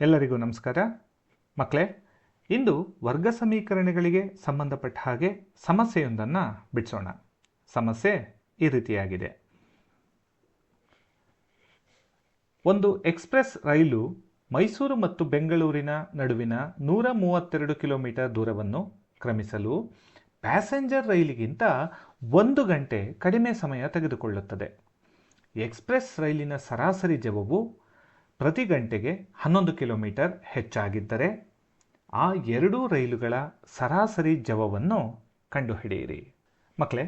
ಎಲ್ಲರಿಗೂ ನಮಸ್ಕಾರ. ಮಕ್ಕಳೇ, ಇಂದು ವರ್ಗ ಸಮೀಕರಣಗಳಿಗೆ ಸಂಬಂಧಪಟ್ಟ ಹಾಗೆ ಸಮಸ್ಯೆಯೊಂದನ್ನು ಬಿಡಿಸೋಣ. ಸಮಸ್ಯೆ ಈ ರೀತಿಯಾಗಿದೆ. ಒಂದು ಎಕ್ಸ್ಪ್ರೆಸ್ ರೈಲು ಮೈಸೂರು ಮತ್ತು ಬೆಂಗಳೂರಿನ ನಡುವಿನ ನೂರ ಮೂವತ್ತೆರಡು ಕಿಲೋಮೀಟರ್ ದೂರವನ್ನು ಕ್ರಮಿಸಲು ಪ್ಯಾಸೆಂಜರ್ ರೈಲಿಗಿಂತ ಒಂದು ಗಂಟೆ ಕಡಿಮೆ ಸಮಯ ತೆಗೆದುಕೊಳ್ಳುತ್ತದೆ. ಎಕ್ಸ್ಪ್ರೆಸ್ ರೈಲಿನ ಸರಾಸರಿ ಜವವು ಪ್ರತಿ ಗಂಟೆಗೆ ಹನ್ನೊಂದು ಕಿಲೋಮೀಟರ್ ಹೆಚ್ಚಾಗಿದ್ದರೆ ಆ ಎರಡೂ ರೈಲುಗಳ ಸರಾಸರಿ ಜವವನ್ನು ಕಂಡುಹಿಡಿಯಿರಿ. ಮಕ್ಕಳೇ,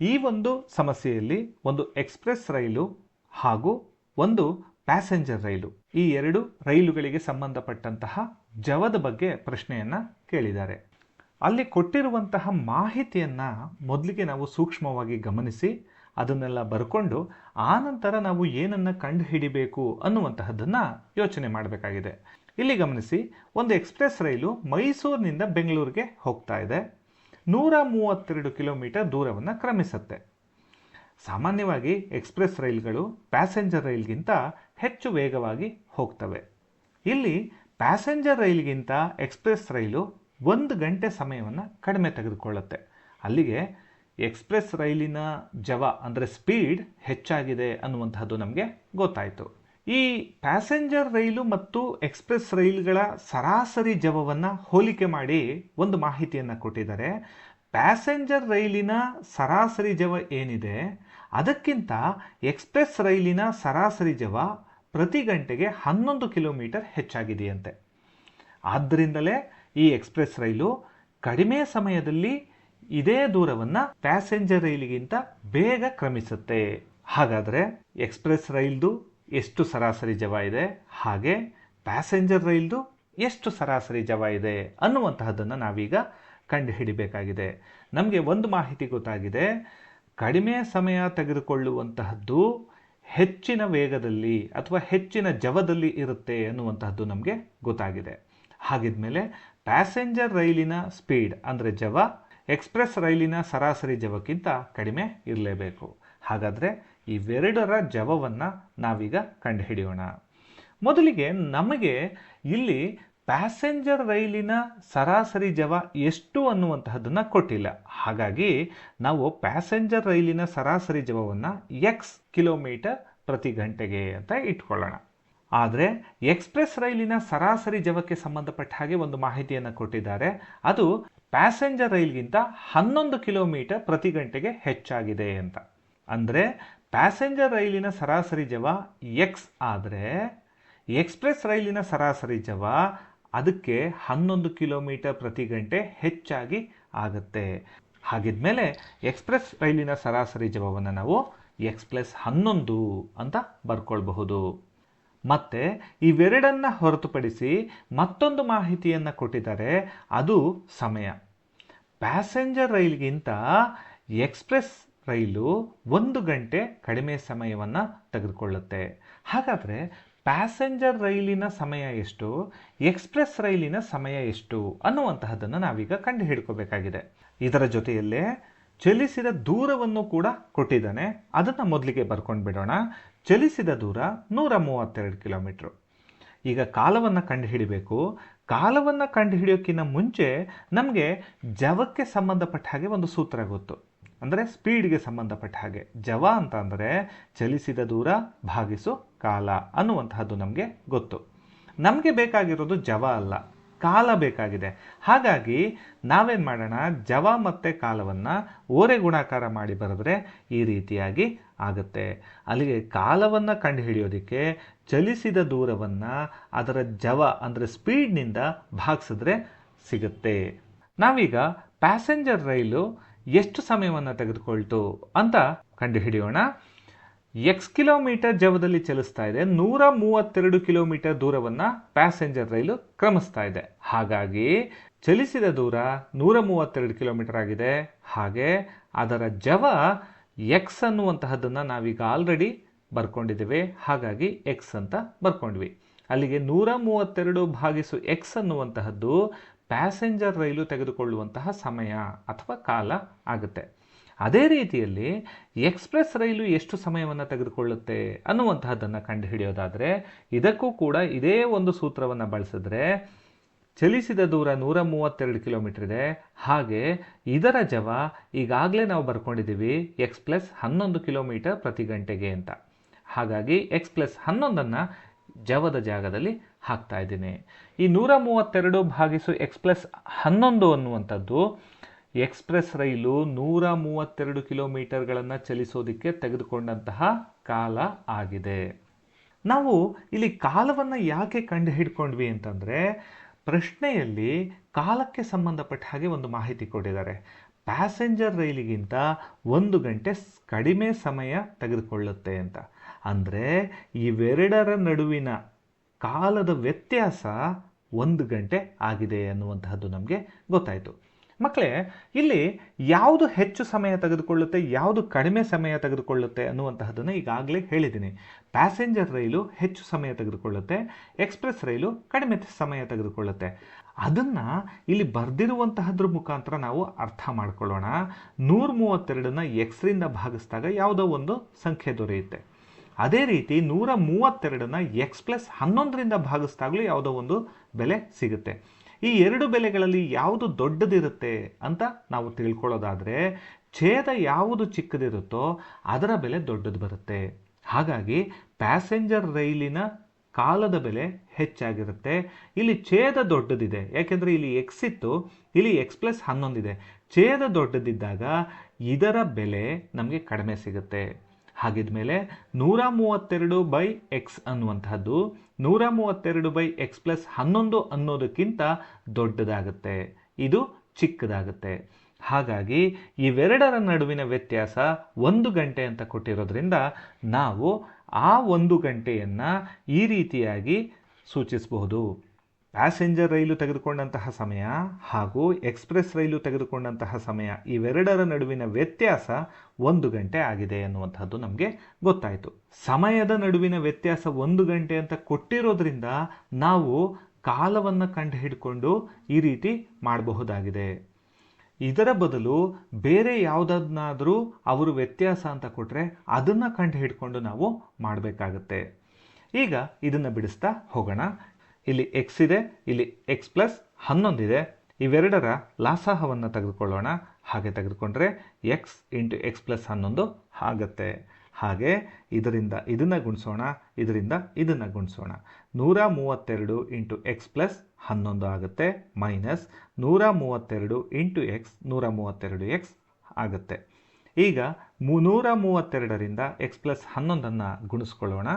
ಈ ಒಂದು ಸಮಸ್ಯೆಯಲ್ಲಿ ಒಂದು ಎಕ್ಸ್ಪ್ರೆಸ್ ರೈಲು ಹಾಗೂ ಒಂದು ಪ್ಯಾಸೆಂಜರ್ ರೈಲು ಈ ಎರಡು ರೈಲುಗಳಿಗೆ ಸಂಬಂಧಪಟ್ಟಂತಹ ಜವದ ಬಗ್ಗೆ ಪ್ರಶ್ನೆಯನ್ನು ಕೇಳಿದ್ದಾರೆ. ಅಲ್ಲಿ ಕೊಟ್ಟಿರುವಂತಹ ಮಾಹಿತಿಯನ್ನು ಮೊದಲಿಗೆ ನಾವು ಸೂಕ್ಷ್ಮವಾಗಿ ಗಮನಿಸಿ ಅದನ್ನೆಲ್ಲ ಬರ್ಕೊಂಡು ಆನಂತರ ನಾವು ಏನನ್ನು ಕಂಡು ಹಿಡಿಬೇಕು ಅನ್ನುವಂತಹದ್ದನ್ನು ಯೋಚನೆ ಮಾಡಬೇಕಾಗಿದೆ. ಇಲ್ಲಿ ಗಮನಿಸಿ, ಒಂದು ಎಕ್ಸ್ಪ್ರೆಸ್ ರೈಲು ಮೈಸೂರಿನಿಂದ ಬೆಂಗಳೂರಿಗೆ ಹೋಗ್ತಾ ಇದೆ. ನೂರ ಮೂವತ್ತೆರಡು ಕಿಲೋಮೀಟರ್ ದೂರವನ್ನು ಕ್ರಮಿಸುತ್ತೆ. ಸಾಮಾನ್ಯವಾಗಿ ಎಕ್ಸ್ಪ್ರೆಸ್ ರೈಲ್ಗಳು ಪ್ಯಾಸೆಂಜರ್ ರೈಲ್ಗಿಂತ ಹೆಚ್ಚು ವೇಗವಾಗಿ ಹೋಗ್ತವೆ. ಇಲ್ಲಿ ಪ್ಯಾಸೆಂಜರ್ ರೈಲ್ಗಿಂತ ಎಕ್ಸ್ಪ್ರೆಸ್ ರೈಲು ಒಂದು ಗಂಟೆ ಸಮಯವನ್ನು ಕಡಿಮೆ ತೆಗೆದುಕೊಳ್ಳುತ್ತೆ. ಅಲ್ಲಿಗೆ ಎಕ್ಸ್ಪ್ರೆಸ್ ರೈಲಿನ ಜವ ಅಂದರೆ ಸ್ಪೀಡ್ ಹೆಚ್ಚಾಗಿದೆ ಅನ್ನುವಂತಹದ್ದು ನಮಗೆ ಗೊತ್ತಾಯಿತು. ಈ ಪ್ಯಾಸೆಂಜರ್ ರೈಲು ಮತ್ತು ಎಕ್ಸ್ಪ್ರೆಸ್ ರೈಲುಗಳ ಸರಾಸರಿ ಜವವನ್ನು ಹೋಲಿಕೆ ಮಾಡಿ ಒಂದು ಮಾಹಿತಿಯನ್ನು ಕೊಟ್ಟಿದ್ದಾರೆ. ಪ್ಯಾಸೆಂಜರ್ ರೈಲಿನ ಸರಾಸರಿ ಜವ ಏನಿದೆ? ಅದಕ್ಕಿಂತ ಎಕ್ಸ್ಪ್ರೆಸ್ ರೈಲಿನ ಸರಾಸರಿ ಜವ ಪ್ರತಿ ಗಂಟೆಗೆ ಹನ್ನೊಂದು ಕಿಲೋಮೀಟರ್ ಹೆಚ್ಚಾಗಿದೆಯಂತೆ. ಆದ್ದರಿಂದಲೇ ಈ ಎಕ್ಸ್ಪ್ರೆಸ್ ರೈಲು ಕಡಿಮೆ ಸಮಯದಲ್ಲಿ ಇದೇ ದೂರವನ್ನು ಪ್ಯಾಸೆಂಜರ್ ರೈಲಿಗಿಂತ ಬೇಗ ಕ್ರಮಿಸುತ್ತೆ. ಹಾಗಾದರೆ ಎಕ್ಸ್ಪ್ರೆಸ್ ರೈಲ್ದು ಎಷ್ಟು ಸರಾಸರಿ ಜವ ಇದೆ? ಹಾಗೆ ಪ್ಯಾಸೆಂಜರ್ ರೈಲ್ದು ಎಷ್ಟು ಸರಾಸರಿ ಜವ ಇದೆ ಅನ್ನುವಂತಹದ್ದನ್ನು ನಾವೀಗ ಕಂಡುಹಿಡಿಬೇಕಾಗಿದೆ. ನಮಗೆ ಒಂದು ಮಾಹಿತಿ ಗೊತ್ತಾಗಿದೆ. ಕಡಿಮೆ ಸಮಯ ತೆಗೆದುಕೊಳ್ಳುವಂತಹದ್ದು ಹೆಚ್ಚಿನ ವೇಗದಲ್ಲಿ ಅಥವಾ ಹೆಚ್ಚಿನ ಜವದಲ್ಲಿ ಇರುತ್ತೆ ಅನ್ನುವಂತಹದ್ದು ನಮಗೆ ಗೊತ್ತಾಗಿದೆ. ಹಾಗಿದ್ಮೇಲೆ ಪ್ಯಾಸೆಂಜರ್ ರೈಲಿನ ಸ್ಪೀಡ್ ಅಂದರೆ ಜವ ಎಕ್ಸ್ಪ್ರೆಸ್ ರೈಲಿನ ಸರಾಸರಿ ಜವಕ್ಕಿಂತ ಕಡಿಮೆ ಇರಲೇಬೇಕು. ಹಾಗಾದರೆ ಇವೆರಡರ ಜವವನ್ನು ನಾವೀಗ ಕಂಡುಹಿಡಿಯೋಣ. ಮೊದಲಿಗೆ ನಮಗೆ ಇಲ್ಲಿ ಪ್ಯಾಸೆಂಜರ್ ರೈಲಿನ ಸರಾಸರಿ ಜವ ಎಷ್ಟು ಅನ್ನುವಂತಹದ್ದನ್ನು ಕೊಟ್ಟಿಲ್ಲ. ಹಾಗಾಗಿ ನಾವು ಪ್ಯಾಸೆಂಜರ್ ರೈಲಿನ ಸರಾಸರಿ ಜವವನ್ನು ಎಕ್ಸ್ ಕಿಲೋಮೀಟರ್ ಪ್ರತಿ ಗಂಟೆಗೆ ಅಂತ ಇಟ್ಕೊಳ್ಳೋಣ. ಆದರೆ ಎಕ್ಸ್ಪ್ರೆಸ್ ರೈಲಿನ ಸರಾಸರಿ ಜವಕ್ಕೆ ಸಂಬಂಧಪಟ್ಟ ಹಾಗೆ ಒಂದು ಮಾಹಿತಿಯನ್ನು ಕೊಟ್ಟಿದ್ದಾರೆ. ಅದು ಪ್ಯಾಸೆಂಜರ್ ರೈಲ್ಗಿಂತ ಹನ್ನೊಂದು ಕಿಲೋಮೀಟರ್ ಪ್ರತಿ ಗಂಟೆಗೆ ಹೆಚ್ಚಾಗಿದೆ ಅಂತ. ಅಂದರೆ ಪ್ಯಾಸೆಂಜರ್ ರೈಲಿನ ಸರಾಸರಿ ಜವ ಎಕ್ಸ್ ಆದರೆ ಎಕ್ಸ್ಪ್ರೆಸ್ ರೈಲಿನ ಸರಾಸರಿ ಜವ ಅದಕ್ಕೆ ಹನ್ನೊಂದು ಕಿಲೋಮೀಟರ್ ಪ್ರತಿ ಗಂಟೆ ಹೆಚ್ಚಾಗಿ ಆಗುತ್ತೆ. ಹಾಗಿದ್ಮೇಲೆ ಎಕ್ಸ್ಪ್ರೆಸ್ ರೈಲಿನ ಸರಾಸರಿ ಜವವನ್ನು ನಾವು ಎಕ್ಸ್ ಪ್ಲಸ್ ಹನ್ನೊಂದು ಅಂತ ಬರ್ಕೊಳ್ಬಹುದು. ಮತ್ತು ಇವೆರಡನ್ನ ಹೊರತುಪಡಿಸಿ ಮತ್ತೊಂದು ಮಾಹಿತಿಯನ್ನು ಕೊಟ್ಟಿದ್ದಾರೆ. ಅದು ಸಮಯ. ಪ್ಯಾಸೆಂಜರ್ ರೈಲ್ಗಿಂತ ಎಕ್ಸ್ಪ್ರೆಸ್ ರೈಲು ಒಂದು ಗಂಟೆ ಕಡಿಮೆ ಸಮಯವನ್ನು ತೆಗೆದುಕೊಳ್ಳುತ್ತೆ. ಹಾಗಾದರೆ ಪ್ಯಾಸೆಂಜರ್ ರೈಲಿನ ಸಮಯ ಎಷ್ಟು, ಎಕ್ಸ್ಪ್ರೆಸ್ ರೈಲಿನ ಸಮಯ ಎಷ್ಟು ಅನ್ನುವಂತಹದ್ದನ್ನು ನಾವೀಗ ಕಂಡು ಹಿಡ್ಕೋಬೇಕಾಗಿದೆ. ಇದರ ಜೊತೆಯಲ್ಲೇ ಚಲಿಸಿದ ದೂರವನ್ನು ಕೂಡ ಕೊಟ್ಟಿದ್ದಾನೆ. ಅದನ್ನು ಮೊದಲಿಗೆ ಬರ್ಕೊಂಡು ಬಿಡೋಣ. ಚಲಿಸಿದ ದೂರ ನೂರ ಮೂವತ್ತೆರಡು ಕಿಲೋಮೀಟ್ರು. ಈಗ ಕಾಲವನ್ನು ಕಂಡುಹಿಡಿಬೇಕು. ಕಾಲವನ್ನು ಕಂಡುಹಿಡಿಯೋಕ್ಕಿಂತ ಮುಂಚೆ ನಮಗೆ ಜವಕ್ಕೆ ಸಂಬಂಧಪಟ್ಟ ಹಾಗೆ ಒಂದು ಸೂತ್ರ ಗೊತ್ತು. ಅಂದರೆ ಸ್ಪೀಡ್ಗೆ ಸಂಬಂಧಪಟ್ಟ ಹಾಗೆ. ಜವ ಅಂತ ಅಂದರೆ ಚಲಿಸಿದ ದೂರ ಭಾಗಿಸು ಕಾಲ ಅನ್ನುವಂತಹದ್ದು ನಮಗೆ ಗೊತ್ತು. ನಮಗೆ ಬೇಕಾಗಿರೋದು ಜವ ಅಲ್ಲ. ಕಾಲ ಬೇಕಾಗಿದೆ. ಹಾಗಾಗಿ ನಾವೇನು ಮಾಡೋಣ? ಜವ ಮತ್ತು ಕಾಲವನ್ನು ಓರೆ ಗುಣಾಕಾರ ಮಾಡಿ ಬರೆದ್ರೆ ಈ ರೀತಿಯಾಗಿ ಆಗುತ್ತೆ. ಅಲ್ಲಿಗೆ ಕಾಲವನ್ನು ಕಂಡುಹಿಡಿಯೋದಕ್ಕೆ ಚಲಿಸಿದ ದೂರವನ್ನು ಅದರ ಜವ ಅಂದರೆ ಸ್ಪೀಡ್ನಿಂದ ಭಾಗಿಸಿದ್ರೆ ಸಿಗುತ್ತೆ. ನಾವೀಗ ಪ್ಯಾಸೆಂಜರ್ ರೈಲು ಎಷ್ಟು ಸಮಯವನ್ನು ತೆಗೆದುಕೊಳ್ತು ಅಂತ ಕಂಡುಹಿಡಿಯೋಣ. ಎಕ್ಸ್ ಕಿಲೋಮೀಟರ್ ಜವದಲ್ಲಿ ಚಲಿಸ್ತಾ ಇದೆ. ನೂರ ಮೂವತ್ತೆರಡು ಕಿಲೋಮೀಟರ್ ದೂರವನ್ನು ಪ್ಯಾಸೆಂಜರ್ ರೈಲು ಕ್ರಮಿಸ್ತಾ ಇದೆ. ಹಾಗಾಗಿ ಚಲಿಸಿದ ದೂರ ನೂರ ಮೂವತ್ತೆರಡು ಕಿಲೋಮೀಟರ್ ಆಗಿದೆ. ಹಾಗೆ ಅದರ ಜವ ಎಕ್ಸ್ ಅನ್ನುವಂತಹದ್ದನ್ನು ನಾವೀಗ ಆಲ್ರೆಡಿ ಬರ್ಕೊಂಡಿದ್ದೇವೆ. ಹಾಗಾಗಿ ಎಕ್ಸ್ ಅಂತ ಬರ್ಕೊಂಡ್ವಿ. ಅಲ್ಲಿಗೆ ನೂರ ಮೂವತ್ತೆರಡು ಭಾಗಿಸು ಎಕ್ಸ್ ಅನ್ನುವಂತಹದ್ದು ಪ್ಯಾಸೆಂಜರ್ ರೈಲು ತೆಗೆದುಕೊಳ್ಳುವಂತಹ ಸಮಯ ಅಥವಾ ಕಾಲ ಆಗುತ್ತೆ. ಅದೇ ರೀತಿಯಲ್ಲಿ ಎಕ್ಸ್ಪ್ರೆಸ್ ರೈಲು ಎಷ್ಟು ಸಮಯವನ್ನು ತೆಗೆದುಕೊಳ್ಳುತ್ತೆ ಅನ್ನುವಂತಹದ್ದನ್ನು ಕಂಡುಹಿಡಿಯೋದಾದರೆ ಇದಕ್ಕೂ ಕೂಡ ಇದೇ ಒಂದು ಸೂತ್ರವನ್ನು ಬಳಸಿದ್ರೆ ಚಲಿಸಿದ ದೂರ ನೂರ ಮೂವತ್ತೆರಡು ಕಿಲೋಮೀಟರ್ ಇದೆ. ಹಾಗೆ ಇದರ ಜವ ಈಗಾಗಲೇ ನಾವು ಬರ್ಕೊಂಡಿದ್ದೀವಿ ಎಕ್ಸ್ ಪ್ಲಸ್ ಹನ್ನೊಂದು ಕಿಲೋಮೀಟರ್ ಪ್ರತಿ ಗಂಟೆಗೆ ಅಂತ. ಹಾಗಾಗಿ ಎಕ್ಸ್ ಪ್ಲಸ್ ಹನ್ನೊಂದನ್ನು ಜವದ ಜಾಗದಲ್ಲಿ ಹಾಕ್ತಾ ಇದ್ದೀನಿ. ಈ ನೂರ ಮೂವತ್ತೆರಡು ಭಾಗಿಸು ಎಕ್ಸ್ ಪ್ಲಸ್ ಹನ್ನೊಂದು ಅನ್ನುವಂಥದ್ದು ಎಕ್ಸ್ಪ್ರೆಸ್ ರೈಲು ನೂರ ಮೂವತ್ತೆರಡು ಕಿಲೋಮೀಟರ್ಗಳನ್ನು ಚಲಿಸೋದಕ್ಕೆ ತೆಗೆದುಕೊಂಡಂತಹ ಕಾಲ ಆಗಿದೆ. ನಾವು ಇಲ್ಲಿ ಕಾಲವನ್ನು ಯಾಕೆ ಕಂಡು ಹಿಡ್ಕೊಂಡ್ವಿ ಅಂತಂದರೆ, ಪ್ರಶ್ನೆಯಲ್ಲಿ ಕಾಲಕ್ಕೆ ಸಂಬಂಧಪಟ್ಟ ಹಾಗೆ ಒಂದು ಮಾಹಿತಿ ಕೊಟ್ಟಿದ್ದಾರೆ. ಪ್ಯಾಸೆಂಜರ್ ರೈಲಿಗಿಂತ ಒಂದು ಗಂಟೆ ಕಡಿಮೆ ಸಮಯ ತೆಗೆದುಕೊಳ್ಳುತ್ತೆ ಅಂತ. ಅಂದರೆ ಇವೆರಡರ ನಡುವಿನ ಕಾಲದ ವ್ಯತ್ಯಾಸ ಒಂದು ಗಂಟೆ ಆಗಿದೆ ಅನ್ನುವಂತಹದ್ದು ನಮಗೆ ಗೊತ್ತಾಯಿತು. ಮಕ್ಕಳೇ ಇಲ್ಲಿ ಯಾವುದು ಹೆಚ್ಚು ಸಮಯ ತೆಗೆದುಕೊಳ್ಳುತ್ತೆ, ಯಾವುದು ಕಡಿಮೆ ಸಮಯ ತೆಗೆದುಕೊಳ್ಳುತ್ತೆ ಅನ್ನುವಂತಹದ್ದನ್ನು ಈಗಾಗಲೇ ಹೇಳಿದ್ದೀನಿ. ಪ್ಯಾಸೆಂಜರ್ ರೈಲು ಹೆಚ್ಚು ಸಮಯ ತೆಗೆದುಕೊಳ್ಳುತ್ತೆ, ಎಕ್ಸ್ಪ್ರೆಸ್ ರೈಲು ಕಡಿಮೆ ಸಮಯ ತೆಗೆದುಕೊಳ್ಳುತ್ತೆ. ಅದನ್ನು ಇಲ್ಲಿ ಬರೆದಿರುವಂತಹದ್ರ ಮುಖಾಂತರ ನಾವು ಅರ್ಥ ಮಾಡ್ಕೊಳ್ಳೋಣ. ನೂರ ಮೂವತ್ತೆರಡನ್ನ ಎಕ್ಸ್ರಿಂದ ಭಾಗಿಸಿದಾಗ ಯಾವುದೋ ಒಂದು ಸಂಖ್ಯೆ ದೊರೆಯುತ್ತೆ. ಅದೇ ರೀತಿ ನೂರ ಮೂವತ್ತೆರಡನ್ನ ಎಕ್ಸ್ ಪ್ಲಸ್ ಹನ್ನೊಂದರಿಂದ ಭಾಗಿಸಿದಾಗಲೂ ಯಾವುದೋ ಒಂದು ಬೆಲೆ ಸಿಗುತ್ತೆ. ಈ ಎರಡು ಬೆಲೆಗಳಲ್ಲಿ ಯಾವುದು ದೊಡ್ಡದಿರುತ್ತೆ ಅಂತ ನಾವು ತಿಳ್ಕೊಳ್ಳೋದಾದರೆ, ಛೇದ ಯಾವುದು ಚಿಕ್ಕದಿರುತ್ತೋ ಅದರ ಬೆಲೆ ದೊಡ್ಡದು ಬರುತ್ತೆ. ಹಾಗಾಗಿ ಪ್ಯಾಸೆಂಜರ್ ರೈಲಿನ ಕಾಲದ ಬೆಲೆ ಹೆಚ್ಚಾಗಿರುತ್ತೆ. ಇಲ್ಲಿ ಛೇದ ದೊಡ್ಡದಿದೆ, ಯಾಕೆಂದರೆ ಇಲ್ಲಿ ಎಕ್ಸ್ ಇತ್ತು, ಇಲ್ಲಿ ಎಕ್ಸ್ ಪ್ಲಸ್ ಹನ್ನೊಂದಿದೆ. ಛೇದ ದೊಡ್ಡದಿದ್ದಾಗ ಇದರ ಬೆಲೆ ನಮಗೆ ಕಡಿಮೆ ಸಿಗುತ್ತೆ. ಹಾಗಿದ್ಮೇಲೆ ನೂರ ಮೂವತ್ತೆರಡು ಬೈ ಎಕ್ಸ್ ಅನ್ನುವಂಥದ್ದು ನೂರ ಮೂವತ್ತೆರಡು ಬೈ ಎಕ್ಸ್ ಪ್ಲಸ್ ಹನ್ನೊಂದು ಅನ್ನೋದಕ್ಕಿಂತ ದೊಡ್ಡದಾಗುತ್ತೆ. ಇದು ಚಿಕ್ಕದಾಗುತ್ತೆ. ಹಾಗಾಗಿ ಇವೆರಡರ ನಡುವಿನ ವ್ಯತ್ಯಾಸ ಒಂದು ಗಂಟೆ ಅಂತ ಕೊಟ್ಟಿರೋದ್ರಿಂದ ನಾವು ಆ ಒಂದು ಗಂಟೆಯನ್ನು ಈ ರೀತಿಯಾಗಿ ಸೂಚಿಸಬಹುದು. ಪ್ಯಾಸೆಂಜರ್ ರೈಲು ತೆಗೆದುಕೊಂಡಂತಹ ಸಮಯ ಹಾಗೂ ಎಕ್ಸ್ಪ್ರೆಸ್ ರೈಲು ತೆಗೆದುಕೊಂಡಂತಹ ಸಮಯ ಇವೆರಡರ ನಡುವಿನ ವ್ಯತ್ಯಾಸ ಒಂದು ಗಂಟೆ ಆಗಿದೆ ಅನ್ನುವಂಥದ್ದು ನಮಗೆ ಗೊತ್ತಾಯಿತು. ಸಮಯದ ನಡುವಿನ ವ್ಯತ್ಯಾಸ ಒಂದು ಗಂಟೆ ಅಂತ ಕೊಟ್ಟಿರೋದ್ರಿಂದ ನಾವು ಕಾಲವನ್ನು ಕಂಡು ಹಿಡ್ಕೊಂಡು ಈ ರೀತಿ ಮಾಡಬಹುದಾಗಿದೆ. ಇದರ ಬದಲು ಬೇರೆ ಯಾವುದನ್ನಾದರೂ ಅವರು ವ್ಯತ್ಯಾಸ ಅಂತ ಕೊಟ್ಟರೆ ಅದನ್ನು ಕಂಡು ಹಿಡ್ಕೊಂಡು ನಾವು ಮಾಡಬೇಕಾಗತ್ತೆ. ಈಗ ಇದನ್ನು ಬಿಡಿಸ್ತಾ ಹೋಗೋಣ. ಇಲ್ಲಿ ಎಕ್ಸ್ ಇದೆ, ಇಲ್ಲಿ ಎಕ್ಸ್ ಪ್ಲಸ್ ಹನ್ನೊಂದಿದೆ ಇವೆರಡರ ಲಾಸಾಹವನ್ನು ತೆಗೆದುಕೊಳ್ಳೋಣ. ಹಾಗೆ ತೆಗೆದುಕೊಂಡ್ರೆ ಎಕ್ಸ್ ಇಂಟು ಎಕ್ಸ್ ಪ್ಲಸ್ ಹನ್ನೊಂದು ಆಗುತ್ತೆ. ಹಾಗೆ ಇದರಿಂದ ಇದನ್ನು ಗುಣಿಸೋಣ, ಇದರಿಂದ ಇದನ್ನು ಗುಣಿಸೋಣ. ನೂರ ಮೂವತ್ತೆರಡು ಇಂಟು ಎಕ್ಸ್ ಪ್ಲಸ್ ಹನ್ನೊಂದು ಆಗುತ್ತೆ ಮೈನಸ್ ನೂರ ಮೂವತ್ತೆರಡು ಇಂಟು ಎಕ್ಸ್ ನೂರ ಮೂವತ್ತೆರಡು ಎಕ್ಸ್ ಆಗುತ್ತೆ. ಈಗ ನೂರ ಮೂವತ್ತೆರಡರಿಂದ ಎಕ್ಸ್ ಪ್ಲಸ್ ಹನ್ನೊಂದನ್ನು ಗುಣಿಸ್ಕೊಳ್ಳೋಣ.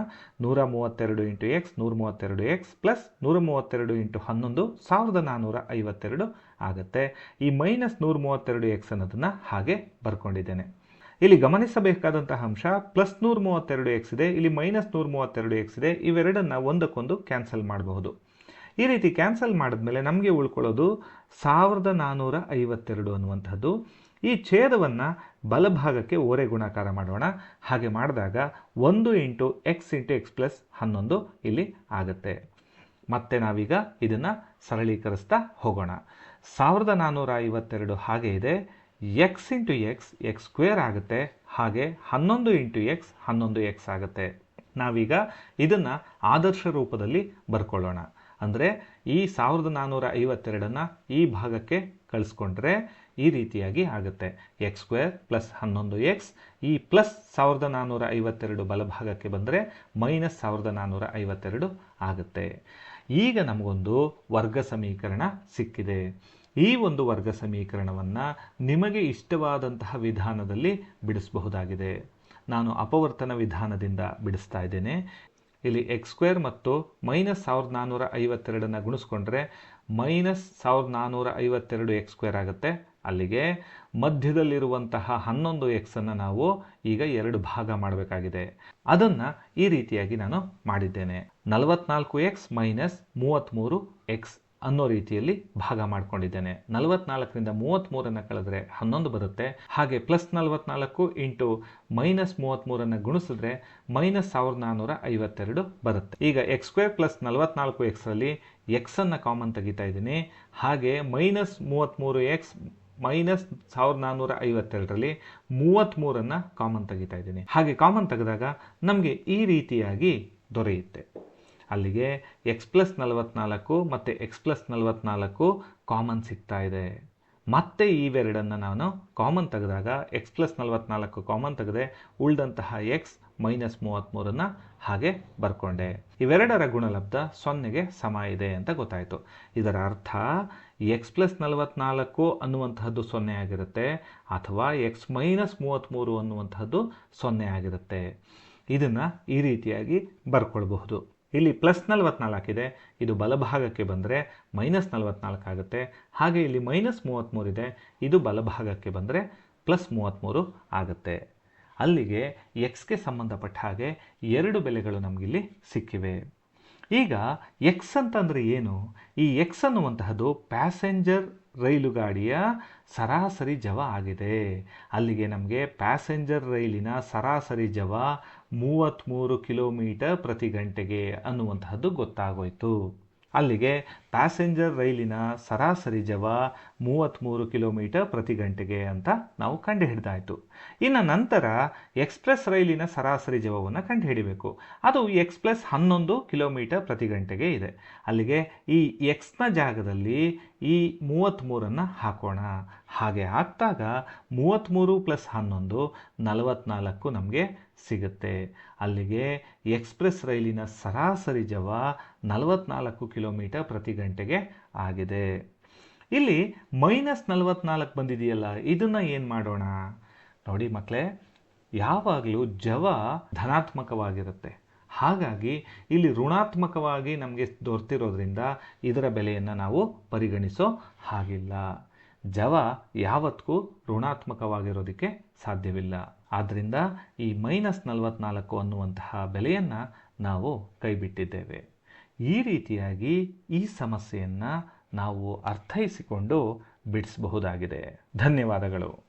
ನೂರ ಮೂವತ್ತೆರಡು ಇಂಟು ಎಕ್ಸ್ ನೂರ ಮೂವತ್ತೆರಡು ಎಕ್ಸ್ ಪ್ಲಸ್ ನೂರ ಮೂವತ್ತೆರಡು ಇಂಟು ಹನ್ನೊಂದು, ಸಾವಿರದ ನಾನ್ನೂರ ಐವತ್ತೆರಡು ಆಗುತ್ತೆ. ಈ ಮೈನಸ್ ನೂರ ಮೂವತ್ತೆರಡು ಎಕ್ಸ್ ಅನ್ನೋದನ್ನು ಹಾಗೆ ಬರ್ಕೊಂಡಿದ್ದೇನೆ. ಇಲ್ಲಿ ಗಮನಿಸಬೇಕಾದಂತಹ ಅಂಶ, ಪ್ಲಸ್ ನೂರ ಮೂವತ್ತೆರಡು ಎಕ್ಸ್ ಇದೆ, ಇಲ್ಲಿ ಮೈನಸ್ ನೂರ ಮೂವತ್ತೆರಡು ಎಕ್ಸ್ ಇದೆ, ಇವೆರಡನ್ನು ಒಂದಕ್ಕೊಂದು ಕ್ಯಾನ್ಸಲ್ ಮಾಡಬಹುದು. ಈ ರೀತಿ ಕ್ಯಾನ್ಸಲ್ ಮಾಡಿದ್ಮೇಲೆ ನಮಗೆ ಉಳ್ಕೊಳ್ಳೋದು ಸಾವಿರದ ನಾನ್ನೂರ ಐವತ್ತೆರಡು ಅನ್ನುವಂಥದ್ದು. ಈ ಛೇದವನ್ನು ಬಲಭಾಗಕ್ಕೆ ಓರೆ ಗುಣಾಕಾರ ಮಾಡೋಣ. ಹಾಗೆ ಮಾಡಿದಾಗ ಒಂದು into x into x plus ಹನ್ನೊಂದು ಇಲ್ಲಿ ಆಗುತ್ತೆ. ಮತ್ತೆ ನಾವೀಗ ಇದನ್ನು ಸರಳೀಕರಿಸ್ತಾ ಹೋಗೋಣ. ಸಾವಿರದ ನಾನ್ನೂರ ಐವತ್ತೆರಡು ಹಾಗೆ ಇದೆ. X into x x square ಆಗುತ್ತೆ. ಹಾಗೆ ಹನ್ನೊಂದು ಇಂಟು ಎಕ್ಸ್ ಹನ್ನೊಂದು ಎಕ್ಸ್ ಆಗುತ್ತೆ. ನಾವೀಗ ಇದನ್ನು ಆದರ್ಶ ರೂಪದಲ್ಲಿ ಬರ್ಕೊಳ್ಳೋಣ. ಅಂದರೆ ಈ ಸಾವಿರದ ನಾನ್ನೂರ ಐವತ್ತೆರಡನ್ನು ಈ ಭಾಗಕ್ಕೆ ಕಳಿಸ್ಕೊಂಡ್ರೆ ಈ ರೀತಿಯಾಗಿ ಆಗುತ್ತೆ. ಎಕ್ಸ್ ಸ್ಕ್ವೇರ್ ಪ್ಲಸ್ ಹನ್ನೊಂದು ಎಕ್ಸ್ ಈ ಪ್ಲಸ್ ಸಾವಿರದ ನಾನ್ನೂರ ಐವತ್ತೆರಡು ಬಲಭಾಗಕ್ಕೆ ಬಂದರೆ ಮೈನಸ್ ಸಾವಿರದ ನಾನ್ನೂರ ಐವತ್ತೆರಡು ಆಗುತ್ತೆ. ಈಗ ನಮಗೊಂದು ವರ್ಗ ಸಮೀಕರಣ ಸಿಕ್ಕಿದೆ. ಈ ಒಂದು ವರ್ಗ ಸಮೀಕರಣವನ್ನು ನಿಮಗೆ ಇಷ್ಟವಾದಂತಹ ವಿಧಾನದಲ್ಲಿ ಬಿಡಿಸಬಹುದಾಗಿದೆ. ನಾನು ಅಪವರ್ತನ ವಿಧಾನದಿಂದ ಬಿಡಿಸ್ತಾ ಇದ್ದೇನೆ. ಇಲ್ಲಿ ಎಕ್ಸ್ ಸ್ಕ್ವೇರ್ ಮತ್ತು ಮೈನಸ್ ಸಾವಿರದ ನಾನ್ನೂರ ಐವತ್ತೆರಡನ್ನು ಗುಣಿಸ್ಕೊಂಡ್ರೆ ಮೈನಸ್ ಸಾವಿರದ ನಾನ್ನೂರ ಐವತ್ತೆರಡು ಎಕ್ಸ್ ಸ್ಕ್ವೇರ್ ಆಗುತ್ತೆ. ಅಲ್ಲಿಗೆ ಮಧ್ಯದಲ್ಲಿರುವಂತಹ ಹನ್ನೊಂದು ಎಕ್ಸನ್ನು ನಾವು ಈಗ ಎರಡು ಭಾಗ ಮಾಡಬೇಕಾಗಿದೆ. ಅದನ್ನು ಈ ರೀತಿಯಾಗಿ ನಾನು ಮಾಡಿದ್ದೇನೆ. ನಲವತ್ನಾಲ್ಕು ಎಕ್ಸ್ ಮೈನಸ್ ಮೂವತ್ತ್ಮೂರು ಎಕ್ಸ್ ಅನ್ನೋ ರೀತಿಯಲ್ಲಿ ಭಾಗ ಮಾಡ್ಕೊಂಡಿದ್ದೇನೆ. ನಲವತ್ನಾಲ್ಕರಿಂದ ಮೂವತ್ತ್ಮೂರನ್ನು ಕಳೆದ್ರೆ ಹನ್ನೊಂದು ಬರುತ್ತೆ. ಹಾಗೆ ಪ್ಲಸ್ ನಲವತ್ನಾಲ್ಕು ಇಂಟು ಮೈನಸ್ ಮೂವತ್ತ್ಮೂರನ್ನು ಗುಣಿಸಿದ್ರೆ ಮೈನಸ್ ಸಾವಿರದ ನಾನ್ನೂರ ಐವತ್ತೆರಡು ಬರುತ್ತೆ. ಈಗ ಎಕ್ಸ್ ಸ್ಕ್ವೇರ್ ಪ್ಲಸ್ ನಲವತ್ನಾಲ್ಕು ಎಕ್ಸಲ್ಲಿ ಎಕ್ಸನ್ನು ಕಾಮನ್ ತೆಗಿತಾ ಇದ್ದೀನಿ. ಹಾಗೆ ಮೈನಸ್ ಮೂವತ್ತ್ಮೂರು ಎಕ್ಸ್ ಮೈನಸ್ ಸಾವಿರದ ನಾನ್ನೂರ ಐವತ್ತೆರಡರಲ್ಲಿ ಮೂವತ್ತ್ಮೂರನ್ನು ಕಾಮನ್ ತೆಗಿತಾ ಇದ್ದೀನಿ. ಹಾಗೆ ಕಾಮನ್ ತೆಗೆದಾಗ ನಮಗೆ ಈ ರೀತಿಯಾಗಿ ದೊರೆಯುತ್ತೆ. ಅಲ್ಲಿಗೆ ಎಕ್ಸ್ ಪ್ಲಸ್ ನಲವತ್ನಾಲ್ಕು ಮತ್ತು ಎಕ್ಸ್ ಪ್ಲಸ್ ನಲವತ್ನಾಲ್ಕು ಕಾಮನ್ ಸಿಗ್ತಾ ಇದೆ. ಮತ್ತೆ ಇವೆರಡನ್ನು ನಾನು ಕಾಮನ್ ತೆಗೆದಾಗ ಎಕ್ಸ್ ಪ್ಲಸ್ ನಲವತ್ನಾಲ್ಕು ಕಾಮನ್ ತೆಗೆದೆ, ಉಳಿದಂತಹ ಎಕ್ಸ್ ಮೈನಸ್ ಮೂವತ್ತ್ಮೂರನ್ನು ಹಾಗೆ ಬರ್ಕೊಂಡೆ. ಇವೆರಡರ ಗುಣಲಬ್ಧ ಸೊನ್ನೆಗೆ ಸಮ ಇದೆ ಅಂತ ಗೊತ್ತಾಯಿತು. ಇದರ ಅರ್ಥ ಎಕ್ಸ್ ಪ್ಲಸ್ ನಲವತ್ನಾಲ್ಕು ಅನ್ನುವಂತಹದ್ದು ಸೊನ್ನೆ ಆಗಿರುತ್ತೆ, ಅಥವಾ ಎಕ್ಸ್ ಮೈನಸ್ ಮೂವತ್ತ್ಮೂರು ಅನ್ನುವಂತಹದ್ದು ಸೊನ್ನೆ ಆಗಿರುತ್ತೆ. ಇದನ್ನು ಈ ರೀತಿಯಾಗಿ ಬರ್ಕೊಳ್ಬಹುದು. ಇಲ್ಲಿ ಪ್ಲಸ್ ನಲವತ್ನಾಲ್ಕಿದೆ ಇದು ಬಲಭಾಗಕ್ಕೆ ಬಂದರೆ ಮೈನಸ್ ನಲವತ್ನಾಲ್ಕು ಆಗುತ್ತೆ. ಹಾಗೆ ಇಲ್ಲಿ ಮೈನಸ್ ಮೂವತ್ತ್ಮೂರಿದೆ ಇದು. ಬಲಭಾಗಕ್ಕೆ ಬಂದರೆ ಪ್ಲಸ್ ಮೂವತ್ತ್ಮೂರು ಆಗುತ್ತೆ. ಅಲ್ಲಿಗೆ ಎಕ್ಸ್ಗೆ ಸಂಬಂಧಪಟ್ಟ ಹಾಗೆ ಎರಡು ಬೆಲೆಗಳು ನಮಗಿಲ್ಲಿ ಸಿಕ್ಕಿವೆ. ಈಗ ಎಕ್ಸ್ ಅಂತಂದರೆ ಏನು? ಈ ಎಕ್ಸ್ ಅನ್ನುವಂತಹದ್ದು ಪ್ಯಾಸೆಂಜರ್ ರೈಲು ಗಾಡಿಯ ಸರಾಸರಿ ಜವ ಆಗಿದೆ. ಅಲ್ಲಿಗೆ ನಮಗೆ ಪ್ಯಾಸೆಂಜರ್ ರೈಲಿನ ಸರಾಸರಿ ಜವ ಮೂವತ್ತ್ಮೂರು ಕಿಲೋಮೀಟರ್ ಪ್ರತಿ ಗಂಟೆಗೆ ಅನ್ನುವಂತಹದ್ದು ಗೊತ್ತಾಗೋಯಿತು. ಅಲ್ಲಿಗೆ ಪ್ಯಾಸೆಂಜರ್ ರೈಲಿನ ಸರಾಸರಿ ಜವ ಮೂವತ್ತ್ಮೂರು ಕಿಲೋಮೀಟರ್ ಪ್ರತಿ ಗಂಟೆಗೆ ಅಂತ ನಾವು ಕಂಡುಹಿಡ್ದಾಯಿತು. ಇನ್ನು ನಂತರ ಎಕ್ಸ್ಪ್ರೆಸ್ ರೈಲಿನ ಸರಾಸರಿ ಜವವನ್ನು ಕಂಡುಹಿಡಿಬೇಕು. ಅದು ಎಕ್ಸ್ಪ್ರೆಸ್ ಹನ್ನೊಂದು ಕಿಲೋಮೀಟರ್ ಪ್ರತಿ ಗಂಟೆಗೆ ಇದೆ. ಅಲ್ಲಿಗೆ ಈ ಎಕ್ಸ್ನ ಜಾಗದಲ್ಲಿ ಈ ಮೂವತ್ತ್ಮೂರನ್ನು ಹಾಕೋಣ. ಹಾಗೆ ಹಾಕಿದಾಗ ಮೂವತ್ತ್ಮೂರು ಪ್ಲಸ್ ಹನ್ನೊಂದು ನಲವತ್ತ್ನಾಲ್ಕು ನಮಗೆ ಸಿಗುತ್ತೆ. ಅಲ್ಲಿಗೆ ಎಕ್ಸ್ಪ್ರೆಸ್ ರೈಲಿನ ಸರಾಸರಿ ಜವ ನಲವತ್ನಾಲ್ಕು ಕಿಲೋಮೀಟರ್ ಪ್ರತಿ ಗಂಟೆಗೆ ಆಗಿದೆ. ಇಲ್ಲಿ ಮೈನಸ್ ನಲವತ್ನಾಲ್ಕು ಬಂದಿದೆಯಲ್ಲ, ಇದನ್ನು ಏನು ಮಾಡೋಣ? ನೋಡಿ ಮಕ್ಕಳೇ ಯಾವಾಗಲೂ ಜವ ಧನಾತ್ಮಕವಾಗಿರುತ್ತೆ. ಹಾಗಾಗಿ ಇಲ್ಲಿ ಋಣಾತ್ಮಕವಾಗಿ ನಮಗೆ ದೊರೆತಿರೋದ್ರಿಂದ ಇದರ ಬೆಲೆಯನ್ನು ನಾವು ಪರಿಗಣಿಸೋ ಹಾಗಿಲ್ಲ. ಜವ ಯಾವತ್ತೂ ಋಣಾತ್ಮಕವಾಗಿರೋದಕ್ಕೆ ಸಾಧ್ಯವಿಲ್ಲ. ಆದ್ದರಿಂದ ಈ ಮೈನಸ್ ನಲವತ್ನಾಲ್ಕು ಅನ್ನುವಂತಹ ಬೆಲೆಯನ್ನು ನಾವು ಕೈಬಿಟ್ಟಿದ್ದೇವೆ. ಈ ರೀತಿಯಾಗಿ ಈ ಸಮಸ್ಯೆಯನ್ನು ನಾವು ಅರ್ಥೈಸಿಕೊಂಡು ಬಿಡಿಸಬಹುದಾಗಿದೆ. ಧನ್ಯವಾದಗಳು.